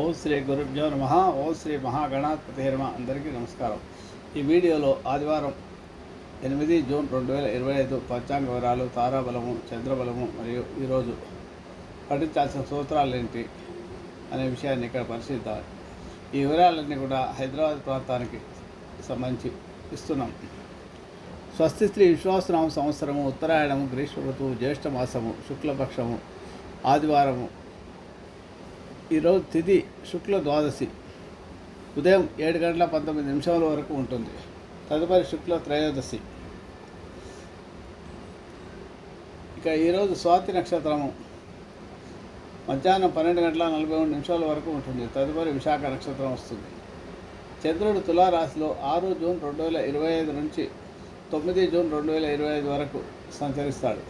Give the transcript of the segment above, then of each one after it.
ఓం శ్రీ గురుభ్యో నమ ఓం శ్రీ మహాగణాధిపతి నమ. అందరికీ నమస్కారం. ఈ వీడియోలో ఆదివారం ఎనిమిది జూన్ రెండు వేల ఇరవై ఐదు పంచాంగ వివరాలు తారాబలము చంద్రబలము మరియు ఈరోజు పఠించాల్సిన సూత్రాలు ఏంటి అనే విషయాన్ని ఇక్కడ పరిశీలిద్దాం. ఈ వివరాలన్నీ కూడా హైదరాబాద్ ప్రాంతానికి సంబంధించి ఇస్తున్నాం. స్వస్తి శ్రీ విశ్వాసనామ సంవత్సరము ఉత్తరాయణము గ్రీష్మ ఋతువు జ్యేష్ఠ మాసము శుక్లపక్షము ఆదివారము ఈరోజు తిథి శుక్ల ద్వాదశి. ఉదయం ఏడు గంటల పంతొమ్మిది నిమిషాల వరకు ఉంటుంది. తదుపరి శుక్ల త్రయోదశి. ఇక ఈరోజు స్వాతి నక్షత్రము. మధ్యాహ్నం పన్నెండు గంటల నలభై మూడు నిమిషాల వరకు ఉంటుంది. తదుపరి విశాఖ నక్షత్రం వస్తుంది. చంద్రుడు తులారాశిలో ఆరు జూన్ రెండు వేల ఇరవై ఐదు నుంచి తొమ్మిది జూన్ రెండు వేల ఇరవై ఐదు వరకు సంచరిస్తాడు.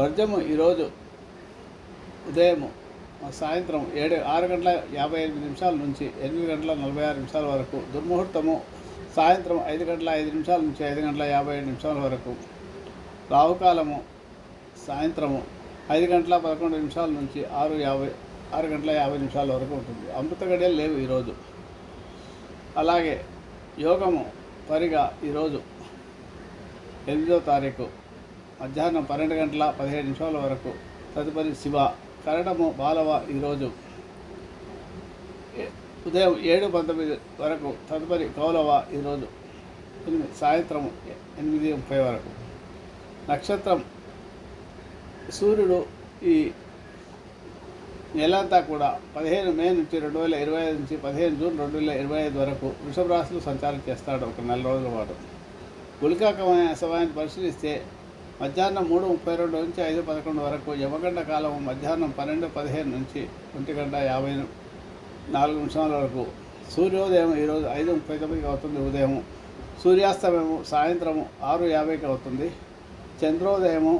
వర్జము ఈరోజు ఉదయము సాయంత్రం ఏడు ఆరు గంటల యాభై ఎనిమిది నిమిషాల నుంచి ఎనిమిది గంటల నలభై ఆరు నిమిషాల వరకు దుర్ముహూర్తము సాయంత్రం ఐదు గంటల ఐదు నిమిషాల నుంచి ఐదు గంటల యాభై ఏడు నిమిషాల వరకు. రావుకాలము సాయంత్రము ఐదు గంటల పదకొండు నిమిషాల నుంచి ఆరు యాభై ఆరు గంటల యాభై నిమిషాల వరకు ఉంటుంది. అమృత గడియలు లేవు ఈరోజు. అలాగే యోగము పరిగా ఈరోజు ఎనిమిదో తారీఖు మధ్యాహ్నం పన్నెండు గంటల పదిహేడు నిమిషాల వరకు తదుపరి శివ కరణము బాలవ ఈరోజు ఉదయం ఏడు పంతొమ్మిది వరకు తదుపరి కౌలవ ఈరోజు ఎనిమిది సాయంత్రం ఎనిమిది ముప్పై వరకు. నక్షత్రం సూర్యుడు ఈ నెలంతా కూడా పదిహేను మే నుంచి రెండు వేల ఇరవై ఐదు నుంచి పదిహేను జూన్ రెండు వేల ఇరవై ఐదు వరకు వృషభ రాశులు సంచారం చేస్తాడు ఒక నెల రోజుల పాటు. గుళికాకమైన సమయాన్ని పరిశీలిస్తే మధ్యాహ్నం మూడు ముప్పై రెండు నుంచి ఐదు పదకొండు వరకు యమగంట కాలం మధ్యాహ్నం పన్నెండు పదిహేను నుంచి ఒంటి గంట యాభై నాలుగు నిమిషాల వరకు. సూర్యోదయం ఈరోజు ఐదు ముప్పై తొమ్మిదికి అవుతుంది ఉదయం సూర్యాస్తమయము సాయంత్రము ఆరు యాభైకి అవుతుంది. చంద్రోదయము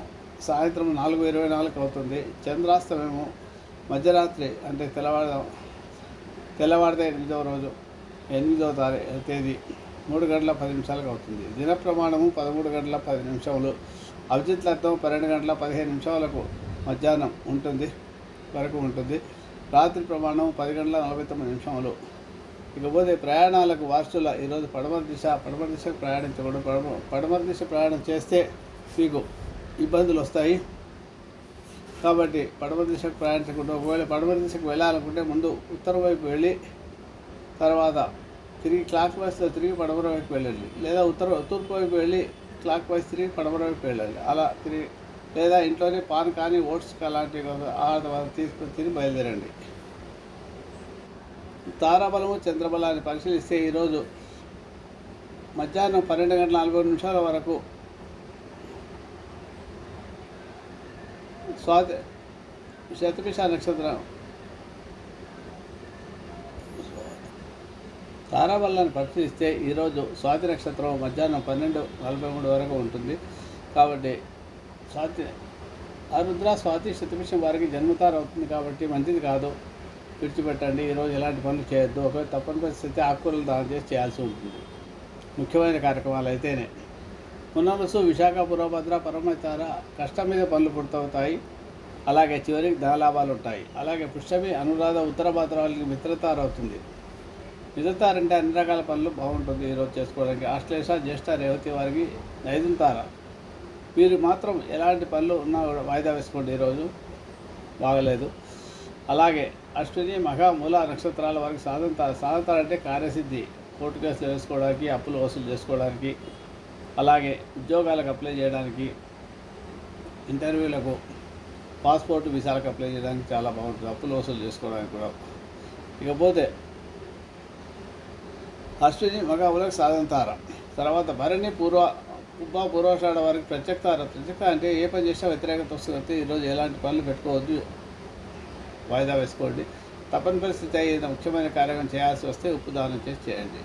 సాయంత్రం నాలుగు ఇరవై నాలుగుకి అవుతుంది. చంద్రాస్తమయము మధ్యరాత్రి అంటే తెల్లవారు తెల్లవారితే ఎనిమిదవ రోజు ఎనిమిదవ తారీ తేదీ మూడు గంటల పది నిమిషాలకు అవుతుంది. దిన ప్రమాణము పదమూడు గంటల పది నిమిషములు. అభిజిత్ లగ్నం పన్నెండు గంటల పదిహేను నిమిషాలకు మధ్యాహ్నం ఉంటుంది వరకు ఉంటుంది. రాత్రి ప్రమాణం పది గంటల నలభై తొమ్మిది నిమిషములు. ఇకపోతే ప్రయాణాలకు వార్షుల ఈరోజు పడమర దిశ పడమర దిశకు ప్రయాణించకూడదు. పడమ పడమర దిశ ప్రయాణం చేస్తే మీకు ఇబ్బందులు వస్తాయి. కాబట్టి పడమర దిశకు ప్రయాణించకుండా ఒకవేళ పడమర దిశకు వెళ్ళాలనుకుంటే ముందు ఉత్తర వైపు వెళ్ళి తర్వాత తిరిగి క్లాక్ వైస్లో తిరిగి పడమర వైపు వెళ్ళండి. లేదా ఉత్తర తూర్పు వైపు వెళ్ళి క్లాక్ వైస్ తిరిగి పడమర వైపు అలా తిరిగి లేదా ఇంట్లోనే పాన్ కానీ ఓట్స్ అలాంటివి ఆ తీసుకుని తిరిగి బయలుదేరండి. తారాబలము చంద్రబలాన్ని పరిశీలిస్తే ఈరోజు మధ్యాహ్నం పన్నెండు గంటల నలభై నిమిషాల వరకు స్వాతి శతభిష నక్షత్రం తారాబల్లాన్ని పరిశీలిస్తే ఈరోజు స్వాతి నక్షత్రం మధ్యాహ్నం పన్నెండు నలభై మూడు వరకు ఉంటుంది. కాబట్టి స్వాతి ఆరుద్ర స్వాతి శతభిషం వారికి జన్మతారం అవుతుంది కాబట్టి మంచిది కాదు. విడిచిపెట్టండి. ఈరోజు ఎలాంటి పనులు చేయొద్దు. ఒకవేళ తప్పని పరిస్థితి ఆకుకూరలు దానం చేసి చేయాల్సి ఉంటుంది. ముఖ్యమైన కార్యక్రమాలు అయితేనే. పునరుసు విశాఖ పురోభద్ర పరమతార కష్టం మీద పనులు పూర్తవుతాయి. అలాగే చివరికి ధనలాభాలు ఉంటాయి. అలాగే పుష్యమి అనురాధ ఉత్తర భాద్ర వాళ్ళకి మిగతారంటే అన్ని రకాల పనులు బాగుంటుంది ఈరోజు చేసుకోవడానికి. ఆశ్లేష జ్యేష్ఠ రేవతి వారికి నైదుంతార మీరు మాత్రం ఎలాంటి పనులు ఉన్నా కూడా వాయిదా వేసుకోండి ఈరోజు బాగలేదు. అలాగే అశ్విని మఘ మూల నక్షత్రాల వారికి సాధంతారు సాధంతారు అంటే కార్యసిద్ధి. కోర్టు కేసులు వేసుకోవడానికి అప్పులు వసూలు చేసుకోవడానికి అలాగే ఉద్యోగాలకు అప్లై చేయడానికి ఇంటర్వ్యూలకు పాస్పోర్ట్ వీసాలకు అప్లై చేయడానికి చాలా బాగుంటుంది. అప్పులు వసూలు చేసుకోవడానికి కూడా. ఇకపోతే అశ్విని మగవులకు సాధంతారం తర్వాత భరణి పూర్వ ఉబ్బ పూర్వాషాఢ వారికి ప్రత్యక్తారం ప్రత్యక్త అంటే ఏ పని చేసినా వ్యతిరేకత వస్తుంది ఈరోజు ఎలాంటి పనులు పెట్టుకోవద్దు. వాయిదా వేసుకోండి. తప్పని పరిస్థితి ఏదైనా ముఖ్యమైన కార్యక్రమం చేయాల్సి వస్తే ఉప్పు దానం చేసి చేయండి.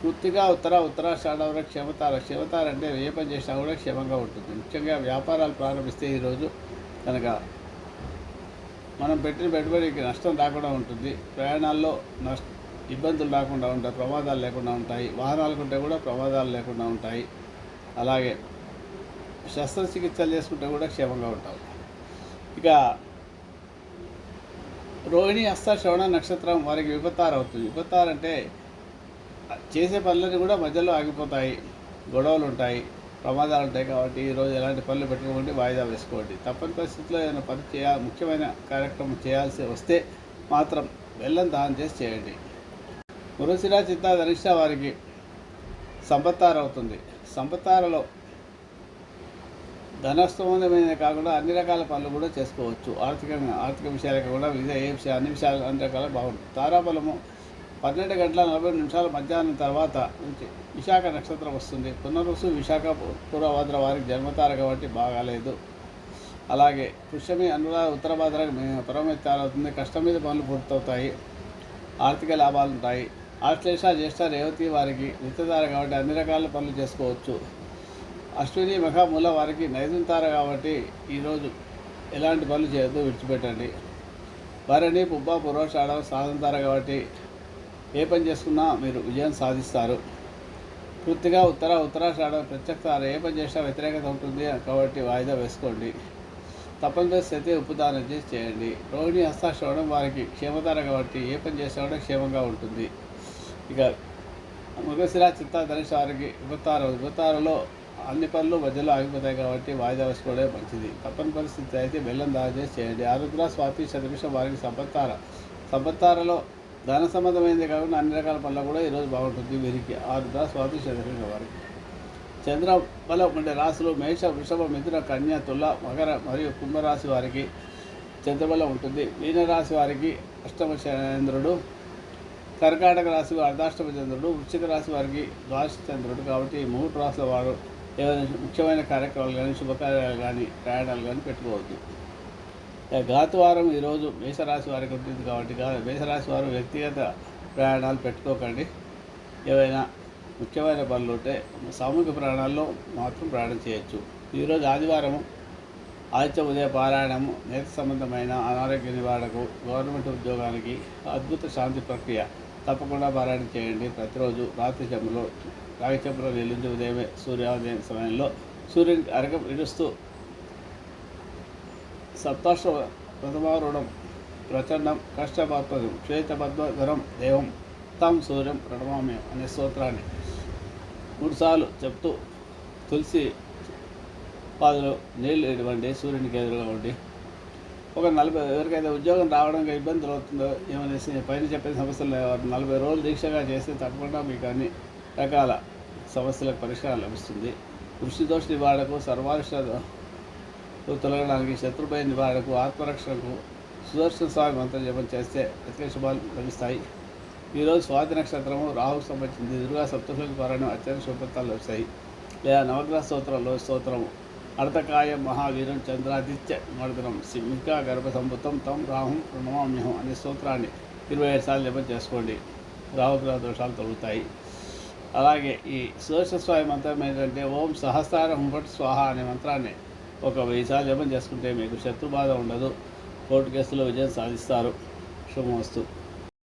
పూర్తిగా ఉత్తర ఉత్తరాషాఢ వరకు క్షమతార క్షమతార అంటే ఏ పని చేసినా కూడా క్షేమంగా ఉంటుంది. ముఖ్యంగా వ్యాపారాలు ప్రారంభిస్తే ఈరోజు కనుక మనం పెట్టిన పెట్టుబడికి నష్టం రాకుండా ఉంటుంది. ప్రయాణాల్లో నష్ట ఇబ్బందులు రాకుండా ఉంటాయి ప్రమాదాలు లేకుండా ఉంటాయి వాహనాలు ఉంటే కూడా ప్రమాదాలు లేకుండా ఉంటాయి. అలాగే శస్త్రచికిత్సలు చేసుకుంటే కూడా క్షేమంగా ఉంటాం ఇక రోహిణి హస్త శ్రవణ నక్షత్రం వారికి విపత్తారు అవుతుంది. విపత్తారు అంటే చేసే పనులన్నీ కూడా మధ్యలో ఆగిపోతాయి గొడవలు ఉంటాయి ప్రమాదాలు ఉంటాయి కాబట్టి ఈరోజు ఎలాంటి పనులు పెట్టుకోండి వాయిదా వేసుకోండి. తప్పని పరిస్థితుల్లో ఏదైనా పని చేయ ముఖ్యమైన కార్యక్రమం చేయాల్సి వస్తే మాత్రం వెళ్ళం దానం చేసి చేయండి. మృగశిర చిత్త ధనిష్ట వారికి సంపత్తార అవుతుంది సంపత్తారలో ధనస్తమైన కాకుండా అన్ని రకాల పనులు కూడా చేసుకోవచ్చు. ఆర్థికంగా ఆర్థిక విషయాలకు కూడా వివిధ ఏ విషయాలు అన్ని విషయాలు అన్ని రకాల బాగుంటుంది. తారాబలము పన్నెండు గంటల నలభై నిమిషాల మధ్యాహ్నం తర్వాత నుంచి విశాఖ నక్షత్రం వస్తుంది. పునరుసు విశాఖ పూర్వభద్ర వారికి జన్మతార కాబట్టి బాగాలేదు. అలాగే పుష్యమి అనురాధ ఉత్తర భాద్ర పరమెత్తారు అవుతుంది కష్టం మీద పనులు పూర్తవుతాయి. ఆర్థిక లాభాలు ఉంటాయి ఆశ్లేష జ్యేష్ఠ రేవతి వారికి నిత్యధార కాబట్టి అన్ని రకాల పనులు చేసుకోవచ్చు. అశ్విని మఖమూల వారికి నైదుంతార కాబట్టి ఈరోజు ఎలాంటి పనులు చేయొద్దు విడిచిపెట్టండి. భరణి పుబ్బ పురోషాఢ సాధంతార కాబట్టి ఏ పని చేసుకున్నా మీరు విజయం సాధిస్తారు. పూర్తిగా ఉత్తర ఉత్తరాషాఢ ప్రత్యక్ష ఏ పని చేసినా వ్యతిరేకత ఉంటుంది కాబట్టి వాయిదా వేసుకోండి. తప్పనిసరి స్థితి ఉప్పుదానం చేసి చేయండి. రోహిణి హస్త వారికి క్షేమతార కాబట్టి ఏ పని చేసినా కూడా క్షేమంగా ఉంటుంది. ఇక మృగశిర చిత్త వారికి విభతార విభతారలో అన్ని పనులు మధ్యలో ఆగిపోతాయి కాబట్టి వాయిదా వేసుకోవడమే మంచిది. తప్పని పరిస్థితి అయితే బెల్లం దానం చేయండి. ఆరుద్ర స్వాతి శతభిష వారికి సంపత్తార. సంపత్తారలో ధన సంబంధమైనది కాకుండా అన్ని రకాల పనులు కూడా ఈరోజు బాగుంటుంది వీరికి. ఆరుద్ర స్వాతి శతభిష వారికి. చంద్ర బలం ఉండే రాశులు మేష వృషభ మిథున కన్య తుల మకర మరియు కుంభరాశి వారికి చంద్రబలం ఉంటుంది. మీనరాశి వారికి అష్టమ చంద్రుడు కర్కాటక రాశి అర్ధాష్టమ చంద్రుడు వృశ్చిక రాశి వారికి ద్వాదశ చంద్రుడు కాబట్టి మూడు రాసుల వారు ఏదైనా ముఖ్యమైన కార్యక్రమాలు కానీ శుభకార్యాలు కానీ ప్రయాణాలు కానీ పెట్టుకోవద్దు. ఇక ఘాతువారం ఈరోజు మేషరాశి వారికి ఉంటుంది కాబట్టి మేషరాశి వారు వ్యక్తిగత ప్రయాణాలు పెట్టుకోకండి. ఏవైనా ముఖ్యమైన పనులు ఉంటే సామూహిక ప్రయాణాల్లో మాత్రం ప్రయాణం చేయొచ్చు. ఈరోజు ఆదివారం ఆదిత్య ఉదయ పారాయణము నేత సంబంధమైన అనారోగ్య నివారణకు గవర్నమెంట్ ఉద్యోగానికి అద్భుత శాంతి ప్రక్రియ. తప్పకుండా పారాయణ చేయండి. ప్రతిరోజు రాత్రి చెంబులో రాగి చెంబులో నిలిచి ఉదయమే సూర్యోదయం సమయంలో సూర్యునికి అరగం ఇడుస్తూ సప్తాష్ట ప్రథమారుణం ప్రచండం కష్టపాత్మకం శ్వేతపద్మధరం దేవం తం సూర్యం ప్రణమామ్యం అనే స్తోత్రాన్ని మూడుసార్లు చెప్తూ తులసి పాదులో నీళ్ళు ఇవ్వండి సూర్యునికి ఎదురుగా ఉండి ఒక నలభై ఎవరికైతే ఉద్యోగం రావడానికి ఇబ్బందులు అవుతుందో ఏమనేసి పైన చెప్పిన సమస్యలు నలభై రోజులు దీక్షగా చేస్తే తప్పకుండా మీకు అన్ని రకాల సమస్యలకు పరిష్కారం లభిస్తుంది. కృషి దోష నివారణకు సర్వారిష్ట తొలగడానికి శత్రుభయ నివారణకు ఆత్మరక్షణకు సుదర్శన స్వామి మంత్రం జపం చేస్తే ప్రత్యేక శుభాలు లభిస్తాయి. ఈరోజు స్వాతి నక్షత్రము రాహుకు సంబంధించింది. దుర్గా సప్తశుల పారాయణం అత్యంత శుభత్వాలు లభిస్తాయి. లేదా నవగ్రహ స్తోత్రంలో స్తోత్రము. అర్థకాయ మహావీరం చంద్రాదిత్య మర్దనం. సింహిక గర్భసంభుతం తం రాహుం ప్రణమామ్యహం అనే స్తోత్రాన్ని ఇరవై ఐదు సార్లు జపం చేసుకోండి. రాహుగ్రహ దోషాలు తొలుగుతాయి. అలాగే ఈ సుదర్శన మంత్రం ఏంటంటే ఓం సహస్రార హుంభట్ స్వాహ అనే మంత్రాన్ని ఒక వెయ్యి సార్లు జపం చేసుకుంటే మీకు శత్రుబాధ ఉండదు. కోర్టు కేసులో విజయం సాధిస్తారు. శుభమస్తు.